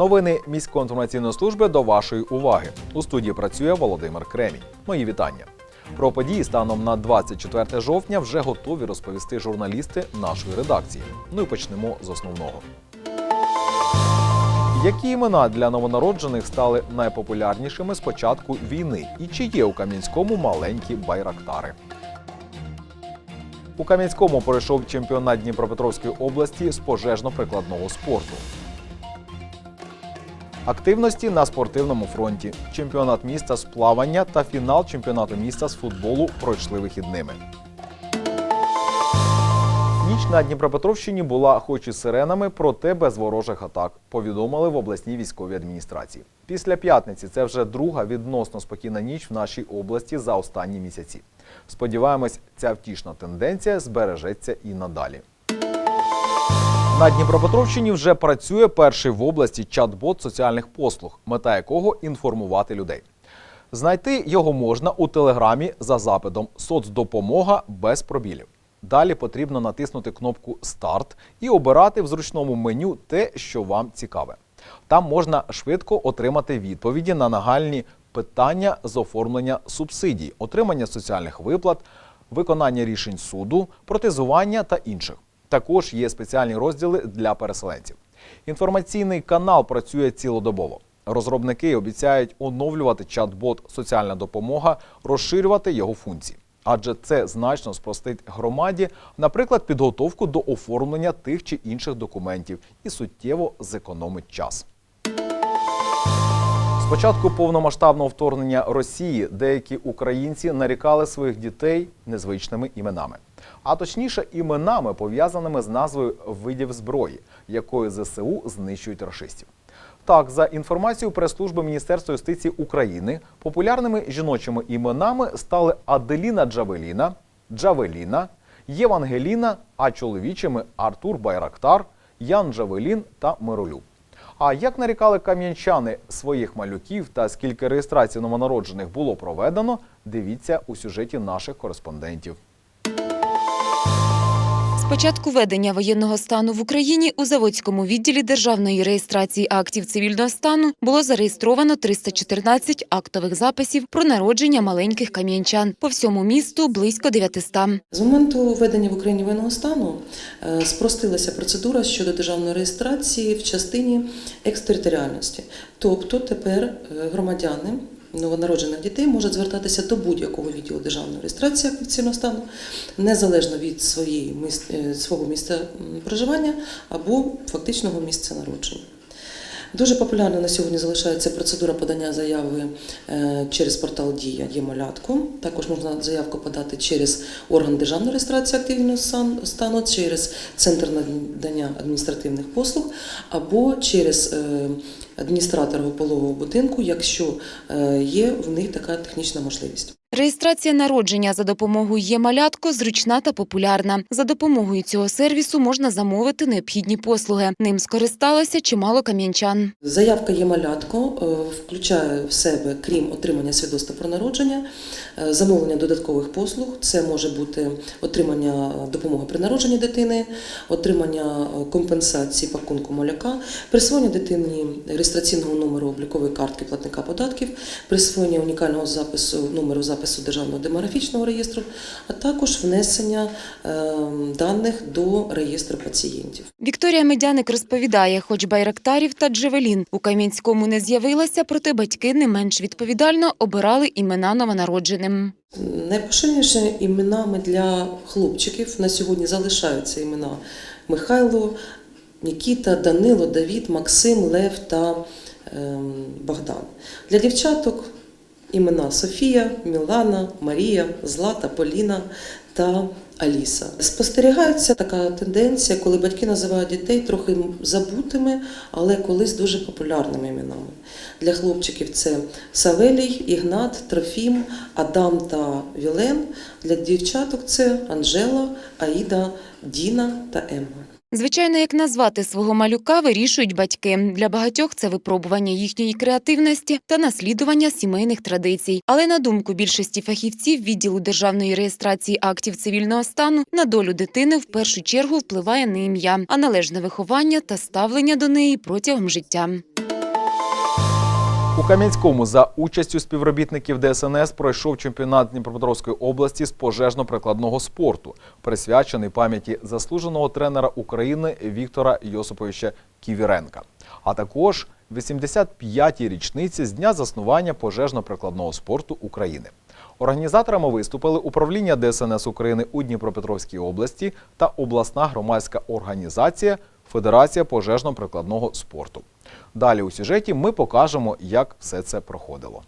Новини міської інформаційної служби до вашої уваги. У студії працює Володимир Кремінь. Мої вітання. Про події станом на 24 жовтня вже готові розповісти журналісти нашої редакції. Ну і почнемо з основного. Які імена для новонароджених стали найпопулярнішими з початку війни? І чи є у Кам'янському маленькі байрактари? У Кам'янському пройшов чемпіонат Дніпропетровської області з пожежно-прикладного спорту. Активності на спортивному фронті. Чемпіонат міста з плавання та фінал чемпіонату міста з футболу пройшли вихідними. Ніч на Дніпропетровщині була хоч і сиренами, проте без ворожих атак, повідомили в обласній військовій адміністрації. Після п'ятниці це вже друга відносно спокійна ніч в нашій області за останні місяці. Сподіваємось, ця втішна тенденція збережеться і надалі. На Дніпропетровщині вже працює перший в області чат-бот соціальних послуг, мета якого інформувати людей. Знайти його можна у телеграмі за запитом Соцдопомога без пробілів. Далі потрібно натиснути кнопку Старт і обирати в зручному меню те, що вам цікаве. Там можна швидко отримати відповіді на нагальні питання з оформлення субсидій, отримання соціальних виплат, виконання рішень суду, протезування та інших. Також є спеціальні розділи для переселенців. Інформаційний канал працює цілодобово. Розробники обіцяють оновлювати чат-бот Соціальна допомога, розширювати його функції. Адже це значно спростить громаді, наприклад, підготовку до оформлення тих чи інших документів і суттєво зекономить час. З початку повномасштабного вторгнення Росії деякі українці нарікали своїх дітей незвичними іменами, а точніше іменами, пов'язаними з назвою видів зброї, якою ЗСУ знищують рашистів. Так, за інформацією прес-служби Міністерства юстиції України, популярними жіночими іменами стали Аделіна Джавеліна, Джавеліна, Євангеліна, а чоловічими Артур Байрактар, Ян Джавелін та Миролюб. А як нарікали кам'янчани своїх малюків та скільки реєстрацій новонароджених було проведено, дивіться у сюжеті наших кореспондентів. Початку ведення воєнного стану в Україні у Заводському відділі державної реєстрації актів цивільного стану було зареєстровано 314 актових записів про народження маленьких кам'янчан. По всьому місту близько 900. З моменту введення в Україні воєнного стану е, спростилася процедура щодо державної реєстрації в частині екстериторіальності. Тобто тепер е, громадяни новонароджених дітей можуть звертатися до будь-якого відділу державної реєстрації актів стану, незалежно від своєї е, свого місця проживання або фактичного місця народження. Дуже популярна на сьогодні залишається процедура подання заяви е, через портал Дія є малятку. Також можна заявку подати через орган державної реєстрації активного стану, через центр надання адміністративних послуг або через е, адміністратора пологового будинку, якщо е, є в них така технічна можливість. Реєстрація народження за допомогою «Є-малятко» зручна та популярна. За допомогою цього сервісу можна замовити необхідні послуги. Ним скористалося чимало кам'янчан. Заявка є малятко, е, включає в себе, крім отримання свідоцтва про народження, е, замовлення додаткових послуг. Це може бути отримання допомоги при народженні дитини, отримання е, компенсації пакунку маляка, присвоєння дитині реєстраційного номеру облікової картки платника податків, присвоєння унікального запису номеру запису державного демографічного реєстру, а також внесення е, даних до реєстру пацієнтів. Вікторія Медяник розповідає, хоч байрактарів та джевелін у Кам'янському не з'явилося, проте батьки не менш відповідально обирали імена новонародженим. Найпоширенішими іменами для хлопчиків на сьогодні залишаються імена Михайло, Нікіта, Данило, Давід, Максим, Лев та ем, Богдан. Для дівчаток імена Софія, Мілана, Марія, Злата, Поліна та Аліса. Спостерігається така тенденція, коли батьки називають дітей трохи забутими, але колись дуже популярними іменами. Для хлопчиків це Савелій, Ігнат, Трофім, Адам та Вілен. Для дівчаток це Анжела, Аїда, Діна та Емма. Звичайно, як назвати свого малюка, вирішують батьки. Для багатьох це випробування їхньої креативності та наслідування сімейних традицій. Але на думку більшості фахівців відділу державної реєстрації актів цивільного стану, на долю дитини в першу чергу впливає не ім'я, а належне виховання та ставлення до неї протягом життя. У Кам'янському за участю співробітників ДСНС пройшов чемпіонат Дніпропетровської області з пожежно-прикладного спорту, присвячений пам'яті заслуженого тренера України Віктора Йосиповича Ківіренка, а також 85-й річниці з дня заснування пожежно-прикладного спорту України. Організаторами виступили управління ДСНС України у Дніпропетровській області та обласна громадська організація Федерація пожежно-прикладного спорту. Далі у сюжеті ми покажемо, як все це проходило.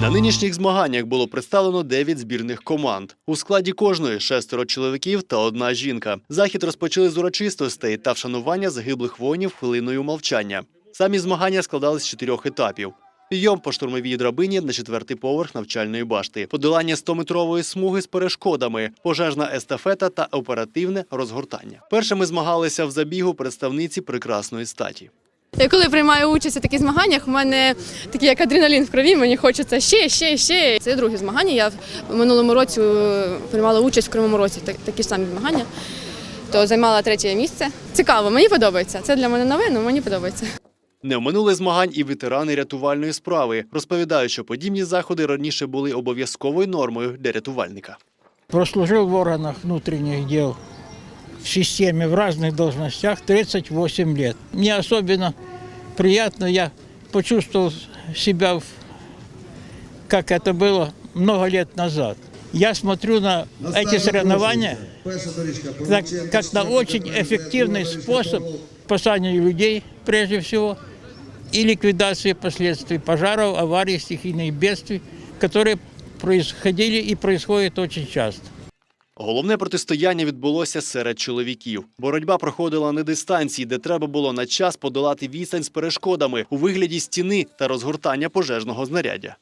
На нинішніх змаганнях було представлено 9 збірних команд. У складі кожної шестеро чоловіків та одна жінка. Захід розпочали з урочистостей та вшанування загиблих воїнів хвилиною мовчання. Самі змагання складались з чотирьох етапів. Підйом по штурмовій драбині на четвертий поверх навчальної башти, подолання 100-метрової смуги з перешкодами, пожежна естафета та оперативне розгортання. Першими змагалися в забігу представниці прекрасної статі. Я коли приймаю участь у таких змаганнях, у мене такий як адреналін в крові, мені хочеться ще, ще, ще. Це друге змагання. Я в минулому році е, приймала участь в Кривому році, так- такі ж самі змагання. То займала третє місце. Цікаво, мені подобається. Це для мене нове, мені подобається. Не оминули змагань і ветерани рятувальної справи. Розповідають, що подібні заходи раніше були обов'язковою нормою для рятувальника. Прослужил в органах внутренних дел в системе в разных должностях 38 лет. Мне особенно приятно, я почувствовал себя, в- как это было много лет назад. Я смотрю на эти соревнования как, как на очень эффективный способ спасания людей, прежде всего, и ликвидации последствий пожаров, аварий, стихийных бедствий, которые происходили и происходят очень часто. Головне протистояння відбулося серед чоловіків. Боротьба проходила на дистанції, де треба було на час подолати відстань з перешкодами у вигляді стіни та розгортання пожежного знаряддя.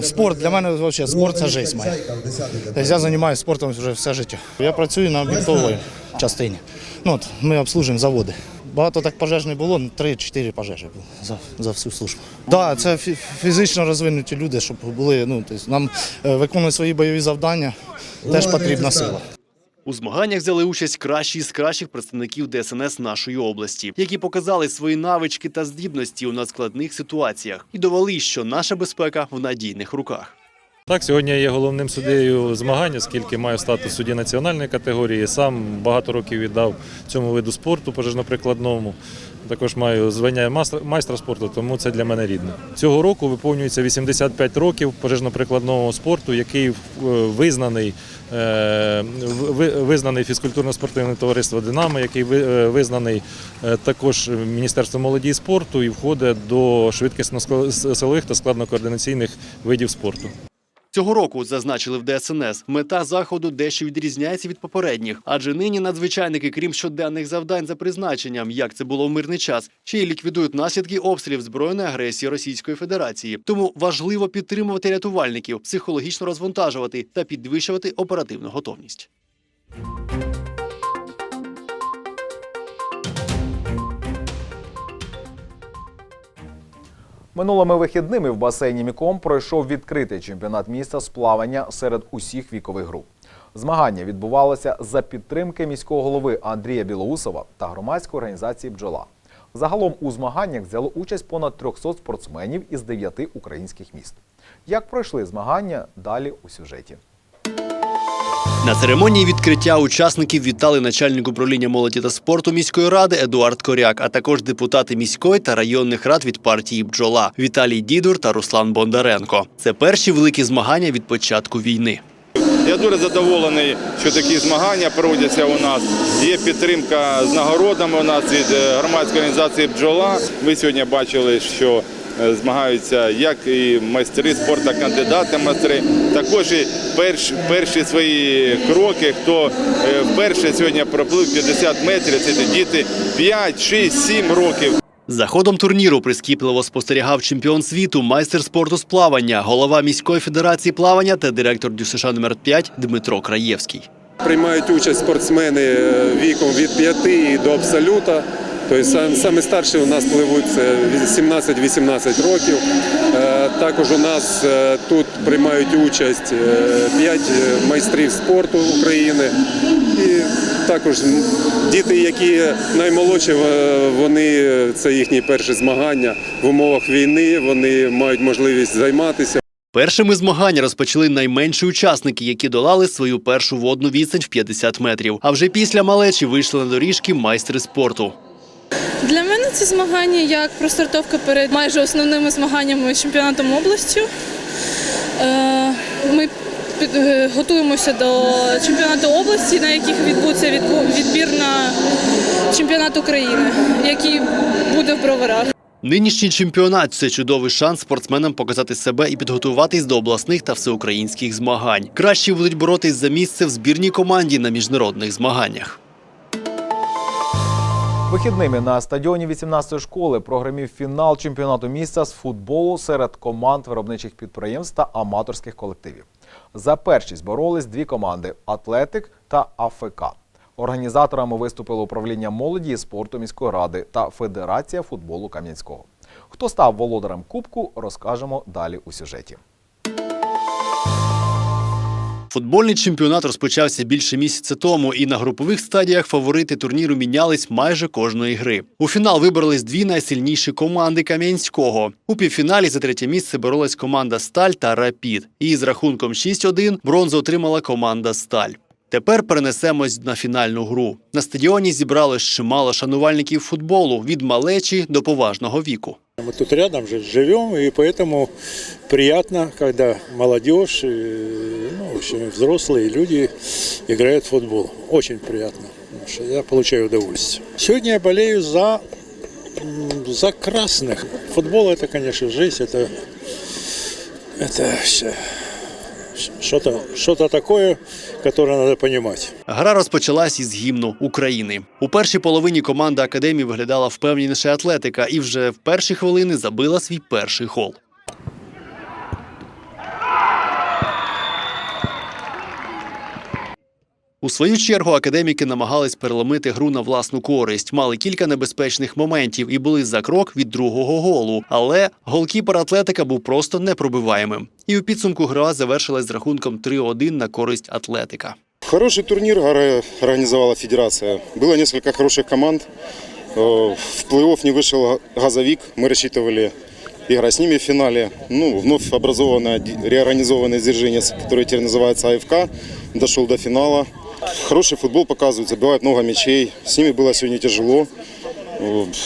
Спорт для мене взагалі спорт це життя моя. Тобто я займаюся спортом вже все життя. Я працюю на об'єктовій частині. Ну, от, ми обслужуємо заводи. Багато так пожеж не було, 3-4 пожежі було за, за всю службу. Так, да, це фі- фізично розвинуті люди, щоб були, ну, тобто нам е, виконувати свої бойові завдання, теж потрібна сила. У змаганнях взяли участь кращі з кращих представників ДСНС нашої області, які показали свої навички та здібності у надскладних ситуаціях і довели, що наша безпека в надійних руках. Так, сьогодні я є головним суддею змагань, оскільки маю статус судді національної категорії. Сам багато років віддав цьому виду спорту пожежно-прикладному. Також маю звання майстра- спорту, тому це для мене рідне. Цього року виповнюється 85 років пожежно-прикладного спорту, який е, визнаний, е, визнаний фізкультурно-спортивне товариство Динамо, який е, визнаний також Міністерством молоді і спорту і входить до швидкісно-силових та складно-координаційних видів спорту. Цього року зазначили в ДСНС. Мета заходу дещо відрізняється від попередніх, адже нині надзвичайники, крім щоденних завдань за призначенням, як це було в мирний час, ще й ліквідують наслідки обстрілів збройної агресії Російської Федерації. Тому важливо підтримувати рятувальників, психологічно розвантажувати та підвищувати оперативну готовність. Минулими вихідними в басейні Міком пройшов відкритий чемпіонат міста з плавання серед усіх вікових груп. Змагання відбувалося за підтримки міського голови Андрія Білоусова та громадської організації Бджола. Загалом у змаганнях взяло участь понад 300 спортсменів із 9 українських міст. Як пройшли змагання, далі у сюжеті. На церемонії відкриття учасників вітали начальник управління молоді та спорту міської ради Едуард Коряк, а також депутати міської та районних рад від партії Бджола Віталій Дідур та Руслан Бондаренко. Це перші великі змагання від початку війни. Я дуже задоволений, що такі змагання проводяться у нас. Є підтримка з нагородами у нас від е, громадської організації Бджола. Ви сьогодні бачили, що змагаються як і майстри спорту, кандидати майстри. Також і перш, перші свої кроки, хто е, вперше сьогодні проплив 50 метрів, це діти 5, 6, 7 років. За ходом турніру прискіпливо спостерігав чемпіон світу, майстер спорту з плавання, голова міської федерації плавання та директор ДЮСШ номер 5 Дмитро Краєвський. Приймають участь спортсмени е, віком від 5 до абсолюта. Тобто сам- саме старші у нас пливуть 17-18 років. Е, Також у нас е, тут приймають участь е, п'ять е, майстрів спорту України. І також діти, які наймолодші, вони це їхні перші змагання в умовах війни. Вони мають можливість займатися. Першими змагання розпочали найменші учасники, які долали свою першу водну відстань в 50 метрів. А вже після малечі вийшли на доріжки майстри спорту. Для мене ці змагання як простартовка перед майже основними змаганнями чемпіонатом області. Е, Ми е, готуємося до чемпіонату області, на яких відбудеться відбір на чемпіонат України, який буде в броварах. Нинішній чемпіонат це чудовий шанс спортсменам показати себе і підготуватись до обласних та всеукраїнських змагань. Кращі будуть боротись за місце в збірній команді на міжнародних змаганнях. Вихідними на стадіоні 18-ї школи прогремів фінал чемпіонату міста з футболу серед команд виробничих підприємств та аматорських колективів. За першість боролись дві команди Атлетик та АФК. Організаторами виступили управління молоді і спорту міської ради та Федерація футболу Кам'янського. Хто став володарем кубку, розкажемо далі у сюжеті. Футбольний чемпіонат розпочався більше місяця тому, і на групових стадіях фаворити турніру мінялись майже кожної гри. У фінал вибрались дві найсильніші команди Кам'янського. У півфіналі за третє місце боролась команда Сталь та Рапід. І з рахунком 6-1 бронзу отримала команда Сталь. Тепер перенесемось на фінальну гру. На стадіоні зібралось чимало шанувальників футболу від малечі до поважного віку. Мы тут рядом же живем, и поэтому приятно, когда общем, и взрослые люди играют в футбол. Очень приятно, потому что я получаю удовольствие. Сегодня я болею за, м, за красных. Футбол это, конечно, жизнь, это, это щ- что-то что такое, которое надо понимать. Гра розпочалась із гімну України. У першій половині команда академії виглядала впевненіше атлетика і вже в перші хвилини забила свій перший гол. У свою чергу академіки намагались переломити гру на власну користь, мали кілька небезпечних моментів і були за крок від другого голу. Але голкіпер атлетика був просто непробиваємим. І у підсумку гра завершилась з рахунком 3-1 на користь атлетика. Хороший турнир оре- организовала федерация. Было несколько хороших команд. Э, В плей-офф не вышел «Газовик». Мы рассчитывали играть с ними в финале. Ну, вновь образованное, ди- реорганизованное Дзержинец, который теперь называется АФК, дошел до финала. Хороший футбол показывают, забивают много мячей. С ними было сегодня тяжело.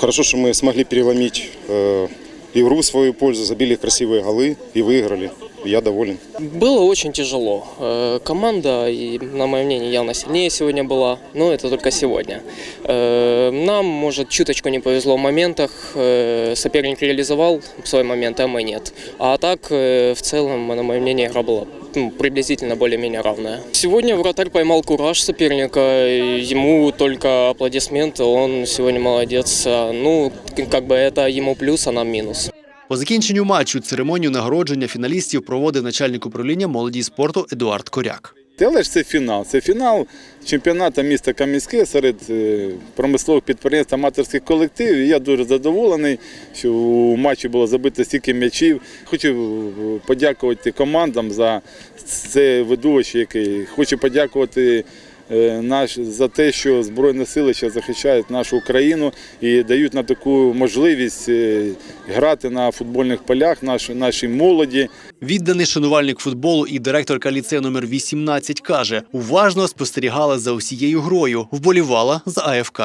Хорошо, что мы смогли переломить э, игру в свою пользу, забили красивые голы и выиграли. Я доволен. Было очень тяжело. Э, Команда, на мое мнение, явно сильнее сегодня была, но это только сегодня. Э, Нам, может, чуточку не повезло в моментах. Соперник реализовал свой момент, а мы нет. А так, в целом, на мое мнение, игра была ну, приблизительно более-менее равная. Сегодня вратарь поймал кураж соперника. и Ему только аплодисменты, он сегодня молодец. А, Ну, как бы это ему плюс, а нам минус. По закінченню матчу церемонію нагородження фіналістів проводив начальник управління молоді і спорту Едуард Коряк. Але ж це фінал. Це фінал чемпіонату міста Кам'янське серед е, промислових підприємств аматорських колективів. Я дуже задоволений, що у матчі було забито стільки м'ячів. Хочу е, подякувати командам за це видовище, яке хочу подякувати. Е, Наш за те, що збройні сили ще захищають нашу Україну і дають нам таку можливість е, грати на футбольних полях наш- нашій молоді. Відданий шанувальник футболу і директорка ліцею номер 18 каже, уважно спостерігала за усією грою, вболівала за АФК.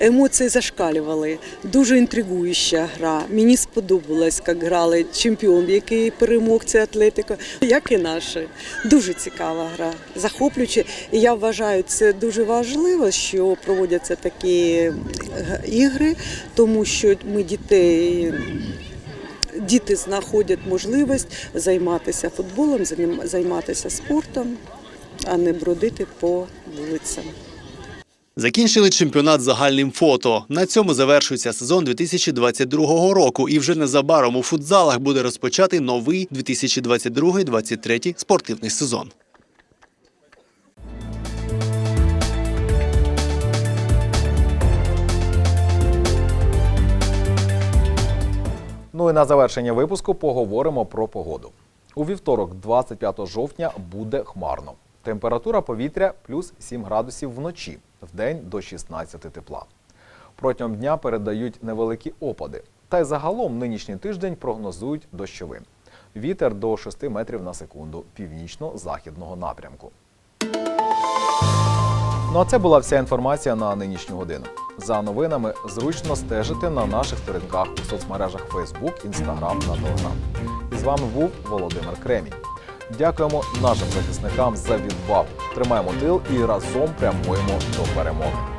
Емоції зашкалювали. Дуже інтригуюча гра. Мені сподобалось, як грали чемпіон, який перемог це атлетика, як і наші. Дуже цікава гра, захоплююча. І я вважаю, це дуже важливо, що проводяться такі е, ігри, тому що ми дітей. Діти знаходять можливість займатися футболом, займатися спортом, а не бродити по вулицям. Закінчили чемпіонат загальним фото. На цьому завершується сезон 2022 року, і вже незабаром у футзалах буде розпочати новий 2022-2023 спортивний сезон. Ну і на завершення випуску поговоримо про погоду. У вівторок, 25 жовтня, буде хмарно. Температура повітря плюс 7 градусів вночі, вдень до 16 тепла. Протягом дня передають невеликі опади. Та й загалом нинішній тиждень прогнозують дощовим. Вітер до 6 метрів на секунду північно-західного напрямку. Ну а це була вся інформація на нинішню годину. За новинами зручно стежити на наших сторінках у соцмережах Facebook, Instagram та Telegram. І з вами був Володимир Кремінь. Дякуємо нашим захисникам за відвагу. Тримаємо тил і разом прямуємо до перемоги.